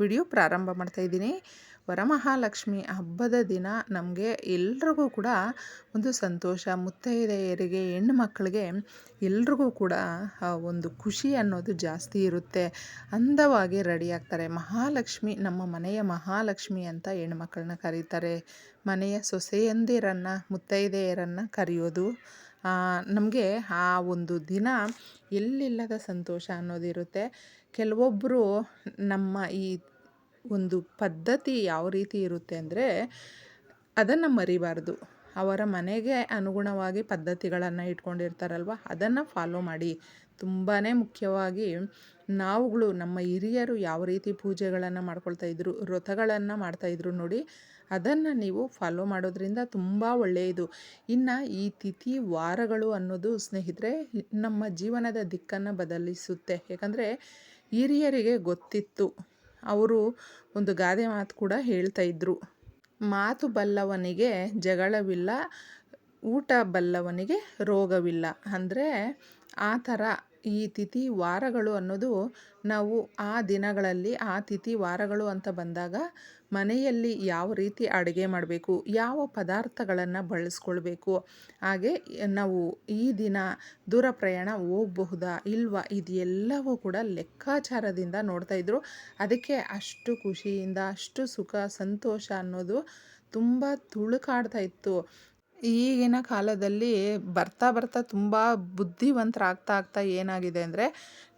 Video ಪ್ರಾರಂಭ ಮಾಡ್ತಾ ಇದ್ದೀನಿ. ವರಮಹಾಲಕ್ಷ್ಮಿ ಹಬ್ಬದ ದಿನ ನಮಗೆ ಎಲ್ರಿಗೂ ಕೂಡ ಒಂದು ಸಂತೋಷ, ಮುತ್ತೈದೆಯರಿಗೆ, ಹೆಣ್ಣು ಮಕ್ಕಳಿಗೆ ಎಲ್ರಿಗೂ ಕೂಡ ಒಂದು ಖುಷಿ ಅನ್ನೋದು ಜಾಸ್ತಿ ಇರುತ್ತೆ. ಅಂದವಾಗಿ ರೆಡಿ ಆಗ್ತಾರೆ. ಮಹಾಲಕ್ಷ್ಮಿ ನಮ್ಮ ಮನೆಯ ಮಹಾಲಕ್ಷ್ಮಿ ಅಂತ ಹೆಣ್ಮಕ್ಳನ್ನ ಕರೀತಾರೆ. ಮನೆಯ ಸೊಸೆಯಂದಿರನ್ನು, ಮುತ್ತೈದೆಯರನ್ನು ಕರೆಯೋದು ನಮಗೆ ಆ ಒಂದು ದಿನ ಎಲ್ಲಿಲ್ಲದ ಸಂತೋಷ ಅನ್ನೋದಿರುತ್ತೆ. ಕೆಲವೊಬ್ಬರು ನಮ್ಮ ಈ ಒಂದು ಪದ್ಧತಿ ಯಾವ ರೀತಿ ಇರುತ್ತೆ ಅಂದರೆ ಅದನ್ನು ಮರಿಬಾರ್ದು. ಅವರ ಮನೆಗೆ ಅನುಗುಣವಾಗಿ ಪದ್ಧತಿಗಳನ್ನು ಇಟ್ಕೊಂಡಿರ್ತಾರಲ್ವ? ಅದನ್ನು ಫಾಲೋ ಮಾಡಿ. ತುಂಬಾ ಮುಖ್ಯವಾಗಿ ನಾವುಗಳು ನಮ್ಮ ಹಿರಿಯರು ಯಾವ ರೀತಿ ಪೂಜೆಗಳನ್ನು ಮಾಡ್ಕೊಳ್ತಾ ಇದ್ರು, ವ್ರತಗಳನ್ನು ಮಾಡ್ತಾಯಿದ್ರು ನೋಡಿ, ಅದನ್ನು ನೀವು ಫಾಲೋ ಮಾಡೋದ್ರಿಂದ ತುಂಬ ಒಳ್ಳೆಯದು. ಇನ್ನು ಈ ತಿಥಿ ವಾರಗಳು ಅನ್ನೋದು ಸ್ನೇಹಿತರೆ, ನಮ್ಮ ಜೀವನದ ದಿಕ್ಕನ್ನು ಬದಲಿಸುತ್ತೆ. ಯಾಕಂದರೆ ಹಿರಿಯರಿಗೆ ಗೊತ್ತಿತ್ತು. ಅವರು ಒಂದು ಗಾದೆ ಮಾತು ಕೂಡ ಹೇಳ್ತಾ ಇದ್ರು. ಮಾತು ಬಲ್ಲವನಿಗೆ ಜಗಳವಿಲ್ಲ, ಊಟ ಬಲ್ಲವನಿಗೆ ರೋಗವಿಲ್ಲ. ಅಂದರೆ ಆ ಥರ ಈ ತಿಥಿ ವಾರಗಳು ಅನ್ನೋದು ನಾವು ಆ ದಿನಗಳಲ್ಲಿ ಆ ತಿಥಿ ವಾರಗಳು ಅಂತ ಬಂದಾಗ ಮನೆಯಲ್ಲಿ ಯಾವ ರೀತಿ ಅಡುಗೆ ಮಾಡಬೇಕು, ಯಾವ ಪದಾರ್ಥಗಳನ್ನು ಬಳಸ್ಕೊಳ್ಬೇಕು, ಹಾಗೆ ನಾವು ಈ ದಿನ ದೂರ ಪ್ರಯಾಣ ಹೋಗಬಹುದಾ ಇಲ್ವಾ ಇದೆಲ್ಲವೂ ಕೂಡ ಲೆಕ್ಕಾಚಾರದಿಂದ ನೋಡ್ತಾಯಿದ್ರು ಅದಕ್ಕೆ ಅಷ್ಟು ಖುಷಿಯಿಂದ, ಅಷ್ಟು ಸುಖ, ಸಂತೋಷ ಅನ್ನೋದು ತುಂಬ ತುಳುಕಾಡ್ತಾ ಇತ್ತು. ಈಗಿನ ಕಾಲದಲ್ಲಿ ಬರ್ತಾ ಬರ್ತಾ ತುಂಬ ಬುದ್ಧಿವಂತರಾಗ್ತಾ ಆಗ್ತಾ ಏನಾಗಿದೆ ಅಂದರೆ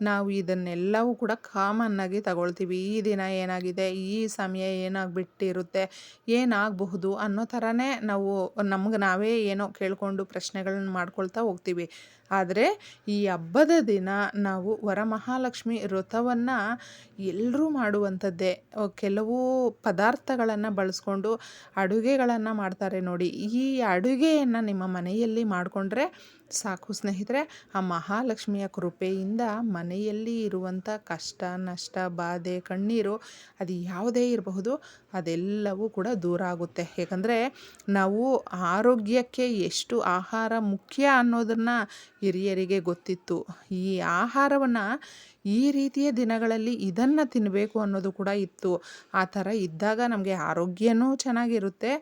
ನಾವು ಇದನ್ನೆಲ್ಲವೂ ಕೂಡ ಕಾಮನ್ನಾಗಿ ತಗೊಳ್ತೀವಿ. ಈ ದಿನ ಏನಾಗಿದೆ, ಈ ಸಮಯ ಏನಾಗ್ಬಿಟ್ಟಿರುತ್ತೆ, ಏನಾಗಬಹುದು ಅನ್ನೋ ಥರನೇ ನಾವು ನಮ್ಗೆ ನಾವೇ ಏನೋ ಕೇಳಿಕೊಂಡು ಪ್ರಶ್ನೆಗಳನ್ನ ಮಾಡ್ಕೊಳ್ತಾ ಹೋಗ್ತೀವಿ. ಆದರೆ ಈ ಹಬ್ಬದ ದಿನ ನಾವು ವರಮಹಾಲಕ್ಷ್ಮಿ ವ್ರತವನ್ನು ಎಲ್ಲರೂ ಮಾಡುವಂಥದ್ದೇ. ಕೆಲವು ಪದಾರ್ಥಗಳನ್ನು ಬಳಸ್ಕೊಂಡು ಅಡುಗೆಗಳನ್ನು ಮಾಡ್ತಾರೆ ನೋಡಿ. ಈ ಅಡುಗೆಯನ್ನು ನಿಮ್ಮ ಮನೆಯಲ್ಲಿ ಮಾಡಿಕೊಂಡ್ರೆ ಸಾಕು ಸ್ನೇಹಿತರೆ, ಆ ಮಹಾಲಕ್ಷ್ಮಿಯ ಕೃಪೆಯಿಂದ ಮನೆಯಲ್ಲಿ ಇರುವಂಥ ಕಷ್ಟ, ನಷ್ಟ, ಬಾಧೆ, ಕಣ್ಣೀರು ಅದು ಯಾವುದೇ ಇರಬಹುದು, ಅದೆಲ್ಲವೂ ಕೂಡ ದೂರ ಆಗುತ್ತೆ. ಏಕೆಂದರೆ ನಾವು ಆರೋಗ್ಯಕ್ಕೆ ಎಷ್ಟು ಆಹಾರ ಮುಖ್ಯ ಅನ್ನೋದನ್ನು ಹಿರಿಯರಿಗೆ ಗೊತ್ತಿತ್ತು. ಈ ಆಹಾರವನ್ನು ಈ ರೀತಿಯ ದಿನಗಳಲ್ಲಿ ಇದನ್ನು ತಿನ್ನಬೇಕು ಅನ್ನೋದು ಕೂಡ ಇತ್ತು. ಆ ಥರ ಇದ್ದಾಗ ನಮಗೆ ಆರೋಗ್ಯನೂ ಚೆನ್ನಾಗಿರುತ್ತೆ,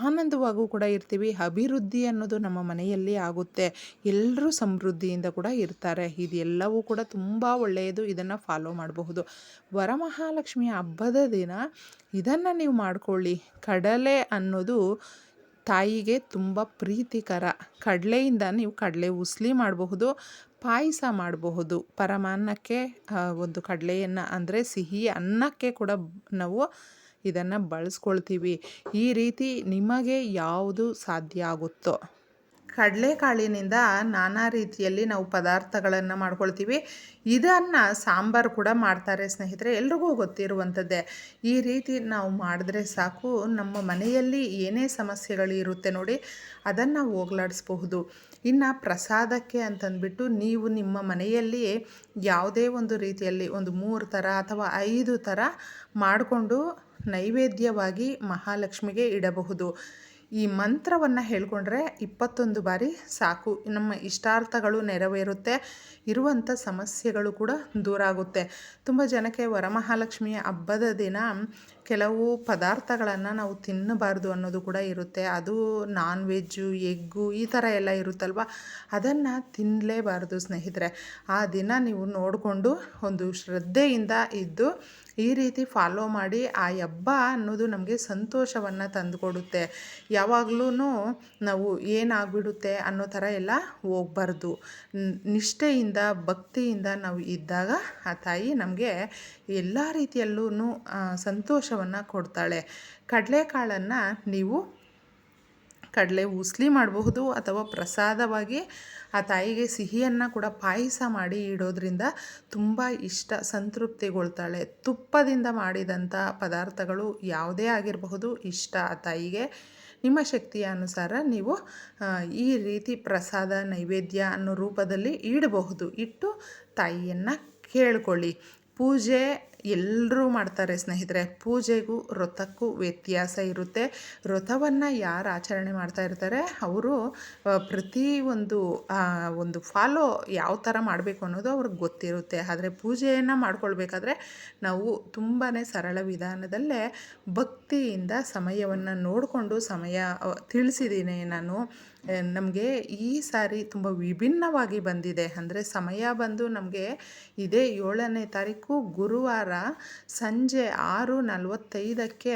ಆನಂದವಾಗೂ ಕೂಡ ಇರ್ತೀವಿ, ಅಭಿವೃದ್ಧಿ ಅನ್ನೋದು ನಮ್ಮ ಮನೆಯಲ್ಲಿ ಆಗುತ್ತೆ. ಎಲ್ಲರೂ ಸಮೃದ್ಧಿಯಿಂದ ಕೂಡ ಇರ್ತಾರೆ. ಇದೆಲ್ಲವೂ ಕೂಡ ತುಂಬ ಒಳ್ಳೆಯದು. ಇದನ್ನು ಫಾಲೋ ಮಾಡಬಹುದು. ವರಮಹಾಲಕ್ಷ್ಮಿಯ ಹಬ್ಬದ ದಿನ ಇದನ್ನು ನೀವು ಮಾಡ್ಕೊಳ್ಳಿ. ಕಡಲೆ ಅನ್ನೋದು ತಾಯಿಗೆ ತುಂಬ ಪ್ರೀತಿಕರ. ಕಡಲೆಯಿಂದ ನೀವು ಕಡಲೆ ಉಸ್ಲಿ ಮಾಡಬಹುದು, ಪಾಯಸ ಮಾಡಬಹುದು. ಪರಮಾನ್ನಕ್ಕೆ ಒಂದು ಕಡಲೆಯನ್ನು ಅಂದರೆ ಸಿಹಿ ಅನ್ನಕ್ಕೆ ಕೂಡ ನಾವು ಇದನ್ನು ಬಳಸ್ಕೊಳ್ತೀವಿ. ಈ ರೀತಿ ನಿಮಗೆ ಯಾವುದು ಸಾಧ್ಯ ಆಗುತ್ತೋ ಕಡಲೆಕಾಳಿನಿಂದ ನಾನಾ ರೀತಿಯಲ್ಲಿ ನಾವು ಪದಾರ್ಥಗಳನ್ನು ಮಾಡ್ಕೊಳ್ತೀವಿ. ಇದನ್ನು ಸಾಂಬಾರು ಕೂಡ ಮಾಡ್ತಾರೆ ಸ್ನೇಹಿತರೆ, ಎಲ್ರಿಗೂ ಗೊತ್ತಿರುವಂಥದ್ದೇ ಈ ರೀತಿ ನಾವು ಮಾಡಿದ್ರೆ ಸಾಕು. ನಮ್ಮ ಮನೆಯಲ್ಲಿ ಏನೇ ಸಮಸ್ಯೆಗಳು ಇರುತ್ತೆ ನೋಡಿ, ಅದನ್ನು ಹೋಗ್ಲಾಡಿಸ್ಬಹುದು. ಇನ್ನು ಪ್ರಸಾದಕ್ಕೆ ಅಂತಂದ್ಬಿಟ್ಟು ನೀವು ನಿಮ್ಮ ಮನೆಯಲ್ಲಿ ಯಾವುದೇ ಒಂದು ರೀತಿಯಲ್ಲಿ ಒಂದು ಮೂರು ಥರ ಅಥವಾ ಐದು ಥರ ಮಾಡಿಕೊಂಡು ನೈವೇದ್ಯವಾಗಿ ಮಹಾಲಕ್ಷ್ಮಿಗೆ ಇಡಬಹುದು. ಈ ಮಂತ್ರವನ್ನು ಹೇಳ್ಕೊಂಡ್ರೆ ಇಪ್ಪತ್ತೊಂದು ಬಾರಿ ಸಾಕು. ನಮ್ಮ ಇಷ್ಟಾರ್ಥಗಳು ನೆರವೇರುತ್ತೆ ಇರುವಂಥ ಸಮಸ್ಯೆಗಳು ಕೂಡ ದೂರ ಆಗುತ್ತೆ. ತುಂಬ ಜನಕ್ಕೆ ವರಮಹಾಲಕ್ಷ್ಮಿಯ ಹಬ್ಬದ ದಿನ ಕೆಲವು ಪದಾರ್ಥಗಳನ್ನು ನಾವು ತಿನ್ನಬಾರ್ದು ಅನ್ನೋದು ಕೂಡ ಇರುತ್ತೆ. ಅದು ನಾನ್ ವೆಜ್ಜು ಎಗ್ಗು ಈ ಥರ ಎಲ್ಲ ಇರುತ್ತಲ್ವ? ಅದನ್ನು ತಿನ್ನಲೇಬಾರ್ದು ಸ್ನೇಹಿತರೆ. ಆ ದಿನ ನೀವು ನೋಡಿಕೊಂಡು ಒಂದು ಶ್ರದ್ಧೆಯಿಂದ ಇದ್ದು ಈ ರೀತಿ ಫಾಲೋ ಮಾಡಿ ಆ ಹಬ್ಬ ಅನ್ನೋದು ನಮಗೆ ಸಂತೋಷವನ್ನು ತಂದುಕೊಡುತ್ತೆ. ಯಾವಾಗಲೂ ನಾವು ಏನಾಗ್ಬಿಡುತ್ತೆ ಅನ್ನೋ ಥರ ಎಲ್ಲ ಹೋಗ್ಬಾರ್ದು. ನಿಷ್ಠೆಯಿಂದ, ಭಕ್ತಿಯಿಂದ ನಾವು ಇದ್ದಾಗ ಆ ತಾಯಿ ನಮಗೆ ಎಲ್ಲ ರೀತಿಯಲ್ಲೂ ಸಂತೋಷವನ್ನು ಕೊಡ್ತಾಳೆ. ಕಡಲೆಕಾಳನ್ನು ನೀವು ಕಡಲೆ ಉಸ್ಲಿ ಮಾಡಬಹುದು ಅಥವಾ ಪ್ರಸಾದವಾಗಿ ಆ ತಾಯಿಗೆ ಸಿಹಿಯನ್ನು ಕೂಡ ಪಾಯಸ ಮಾಡಿ ಇಡೋದ್ರಿಂದ ತುಂಬ ಇಷ್ಟ, ಸಂತೃಪ್ತಿಗೊಳ್ತಾಳೆ. ತುಪ್ಪದಿಂದ ಮಾಡಿದಂಥ ಪದಾರ್ಥಗಳು ಯಾವುದೇ ಆಗಿರಬಹುದು, ಇಷ್ಟ ಆ ತಾಯಿಗೆ. ನಿಮ್ಮ ಶಕ್ತಿಯ ಅನುಸಾರ ನೀವು ಈ ರೀತಿ ಪ್ರಸಾದ, ನೈವೇದ್ಯ ಅನ್ನೋ ರೂಪದಲ್ಲಿ ಇಡಬಹುದು. ಇಟ್ಟು ತಾಯಿಯನ್ನು ಕೇಳ್ಕೊಳ್ಳಿ. ಪೂಜೆ ಎಲ್ಲರೂ ಮಾಡ್ತಾರೆ ಸ್ನೇಹಿತರೆ. ಪೂಜೆಗೂ ವ್ರತಕ್ಕೂ ವ್ಯತ್ಯಾಸ ಇರುತ್ತೆ. ವ್ರತವನ್ನು ಯಾರು ಆಚರಣೆ ಮಾಡ್ತಾ ಇರ್ತಾರೆ? ಅವರು ಪ್ರತಿ ಒಂದು ಒಂದು ಫಾಲೋ ಯಾವ ಥರ ಮಾಡಬೇಕು ಅನ್ನೋದು ಅವ್ರಿಗೆ ಗೊತ್ತಿರುತ್ತೆ. ಆದರೆ ಪೂಜೆಯನ್ನು ಮಾಡ್ಕೊಳ್ಬೇಕಾದ್ರೆ ನಾವು ತುಂಬಾ ಸರಳ ವಿಧಾನದಲ್ಲೇ ಭಕ್ತಿಯಿಂದ ಸಮಯವನ್ನು ನೋಡಿಕೊಂಡು, ಸಮಯ ತಿಳಿಸಿದ್ದೀನಿ ನಾನು. ನಮಗೆ ಈ ಸಾರಿ ತುಂಬ ವಿಭಿನ್ನವಾಗಿ ಬಂದಿದೆ. ಅಂದರೆ ಸಮಯ ಬಂದು ನಮಗೆ ಇದೇ ಏಳನೇ ತಾರೀಕು ಗುರುವಾರ ಸಂಜೆ ಆರು ನಲವತ್ತೈದಕ್ಕೆ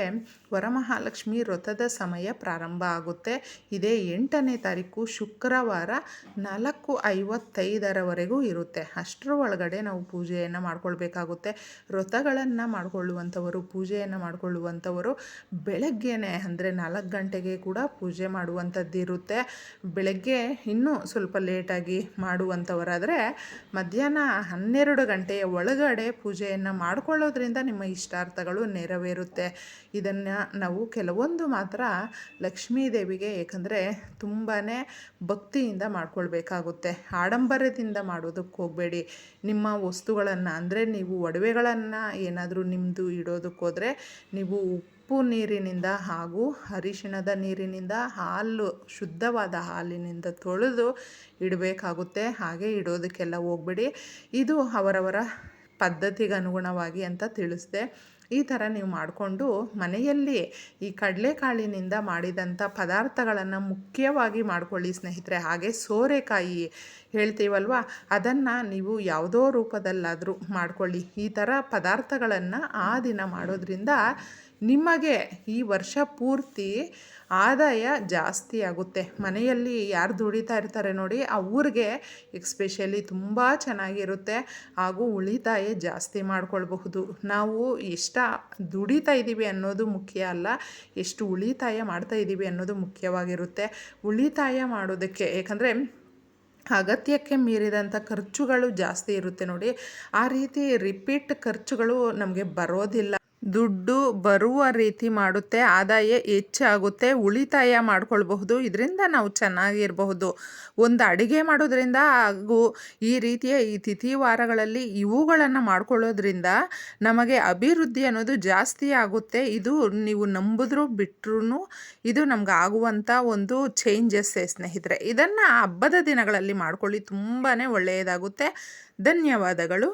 ವರಮಹಾಲಕ್ಷ್ಮಿ ವ್ರತದ ಸಮಯ ಪ್ರಾರಂಭ ಆಗುತ್ತೆ. ಇದೇ ಎಂಟನೇ ತಾರೀಕು ಶುಕ್ರವಾರ ನಾಲ್ಕು ಐವತ್ತೈದರವರೆಗೂ ಇರುತ್ತೆ. ಅಷ್ಟರ ಒಳಗಡೆ ನಾವು ಪೂಜೆಯನ್ನು ಮಾಡ್ಕೊಳ್ಬೇಕಾಗುತ್ತೆ. ವ್ರತಗಳನ್ನು ಮಾಡಿಕೊಳ್ಳುವಂಥವರು, ಪೂಜೆಯನ್ನು ಮಾಡಿಕೊಳ್ಳುವಂಥವರು ಬೆಳಗ್ಗೆನೆ ಅಂದರೆ ನಾಲ್ಕು ಗಂಟೆಗೆ ಕೂಡ ಪೂಜೆ ಮಾಡುವಂಥದ್ದಿರುತ್ತೆ. ಬೆಳಗ್ಗೆ ಇನ್ನೂ ಸ್ವಲ್ಪ ಲೇಟಾಗಿ ಮಾಡುವಂಥವರಾದರೆ ಮಧ್ಯಾಹ್ನ ಹನ್ನೆರಡು ಗಂಟೆಯ ಒಳಗಡೆ ಪೂಜೆಯನ್ನು ಮಾಡಿಕೊಳ್ಳೋದ್ರಿಂದ ನಿಮ್ಮ ಇಷ್ಟಾರ್ಥಗಳು ನೆರವೇರುತ್ತೆ. ಇದನ್ನು ನಾವು ಕೆಲವೊಂದು ಮಾತ್ರ ಲಕ್ಷ್ಮೀ ದೇವಿಗೆ, ಏಕೆಂದರೆ ತುಂಬಾ ಭಕ್ತಿಯಿಂದ ಮಾಡ್ಕೊಳ್ಬೇಕಾಗುತ್ತೆ. ಆಡಂಬರದಿಂದ ಮಾಡೋದಕ್ಕೆ ಹೋಗಬೇಡಿ. ನಿಮ್ಮ ವಸ್ತುಗಳನ್ನು, ಅಂದರೆ ನೀವು ಒಡವೆಗಳನ್ನು ಏನಾದರೂ ನಿಮ್ಮದು ಇಡೋದಕ್ಕೋದ್ರೆ ನೀವು ಉಪ್ಪು ನೀರಿನಿಂದ ಹಾಗೂ ಅರಿಶಿಣದ ನೀರಿನಿಂದ ಹಾಲು, ಶುದ್ಧವಾದ ಹಾಲಿನಿಂದ ತೊಳೆದು ಇಡಬೇಕಾಗುತ್ತೆ. ಹಾಗೆ ಇಡೋದಕ್ಕೆಲ್ಲ ಹೋಗ್ಬೇಡಿ. ಇದು ಅವರವರ ಪದ್ಧತಿಗೆ ಅನುಗುಣವಾಗಿ ಅಂತ ತಿಳಿಸಿದೆ. ಈ ಥರ ನೀವು ಮಾಡಿಕೊಂಡು ಮನೆಯಲ್ಲಿ ಈ ಕಡಲೆಕಾಳಿನಿಂದ ಮಾಡಿದಂಥ ಪದಾರ್ಥಗಳನ್ನು ಮುಖ್ಯವಾಗಿ ಮಾಡ್ಕೊಳ್ಳಿ ಸ್ನೇಹಿತರೆ. ಹಾಗೆ ಸೋರೆಕಾಯಿ ಹೇಳ್ತೀವಲ್ವ? ಅದನ್ನು ನೀವು ಯಾವುದೋ ರೂಪದಲ್ಲಾದರೂ ಮಾಡ್ಕೊಳ್ಳಿ. ಈ ಥರ ಪದಾರ್ಥಗಳನ್ನು ಆ ದಿನ ಮಾಡೋದ್ರಿಂದ ನಿಮಗೆ ಈ ವರ್ಷ ಪೂರ್ತಿ ಆದಾಯ ಜಾಸ್ತಿ ಆಗುತ್ತೆ. ಮನೆಯಲ್ಲಿ ಯಾರು ದುಡಿತಾ ಇರ್ತಾರೆ ನೋಡಿ ಅವ್ರಿಗೆ ಎಕ್ಸ್ಪೆಷಲಿ ತುಂಬ ಚೆನ್ನಾಗಿರುತ್ತೆ. ಹಾಗೂ ಉಳಿತಾಯ ಜಾಸ್ತಿ ಮಾಡಿಕೊಳ್ಬಹುದು. ನಾವು ಎಷ್ಟ ದುಡಿತಾ ಇದ್ದೀವಿ ಅನ್ನೋದು ಮುಖ್ಯ ಅಲ್ಲ, ಎಷ್ಟು ಉಳಿತಾಯ ಮಾಡ್ತಾ ಇದ್ದೀವಿ ಅನ್ನೋದು ಮುಖ್ಯವಾಗಿರುತ್ತೆ. ಉಳಿತಾಯ ಮಾಡೋದಕ್ಕೆ ಏಕೆಂದರೆ ಅಗತ್ಯಕ್ಕೆ ಮೀರಿದಂಥ ಖರ್ಚುಗಳು ಜಾಸ್ತಿ ಇರುತ್ತೆ ನೋಡಿ. ಆ ರೀತಿ ರಿಪೀಟ್ ಖರ್ಚುಗಳು ನಮಗೆ ಬರೋದಿಲ್ಲ. ದುಡ್ಡು ಬರುವ ರೀತಿ ಮಾಡುತ್ತೆ, ಆದಾಯ ಹೆಚ್ಚಾಗುತ್ತೆ ಉಳಿತಾಯ ಮಾಡ್ಕೊಳ್ಬಹುದು, ಇದರಿಂದ ನಾವು ಚೆನ್ನಾಗಿರಬಹುದು. ಒಂದು ಅಡುಗೆ ಮಾಡೋದ್ರಿಂದ ಹಾಗೂ ಈ ರೀತಿಯ ಈ ತಿಥಿ ವಾರಗಳಲ್ಲಿ ಇವುಗಳನ್ನು ಮಾಡ್ಕೊಳ್ಳೋದ್ರಿಂದ ನಮಗೆ ಅಭಿವೃದ್ಧಿ ಅನ್ನೋದು ಜಾಸ್ತಿ ಆಗುತ್ತೆ. ಇದು ನೀವು ನಂಬಿದ್ರು ಬಿಟ್ರೂ ಇದು ನಮ್ಗೆ ಆಗುವಂಥ ಒಂದು ಚೇಂಜಸ್ಸೇ ಸ್ನೇಹಿತರೆ. ಇದನ್ನು ಹಬ್ಬದ ದಿನಗಳಲ್ಲಿ ಮಾಡ್ಕೊಳ್ಳಿ ತುಂಬಾ ಒಳ್ಳೆಯದಾಗುತ್ತೆ. ಧನ್ಯವಾದಗಳು.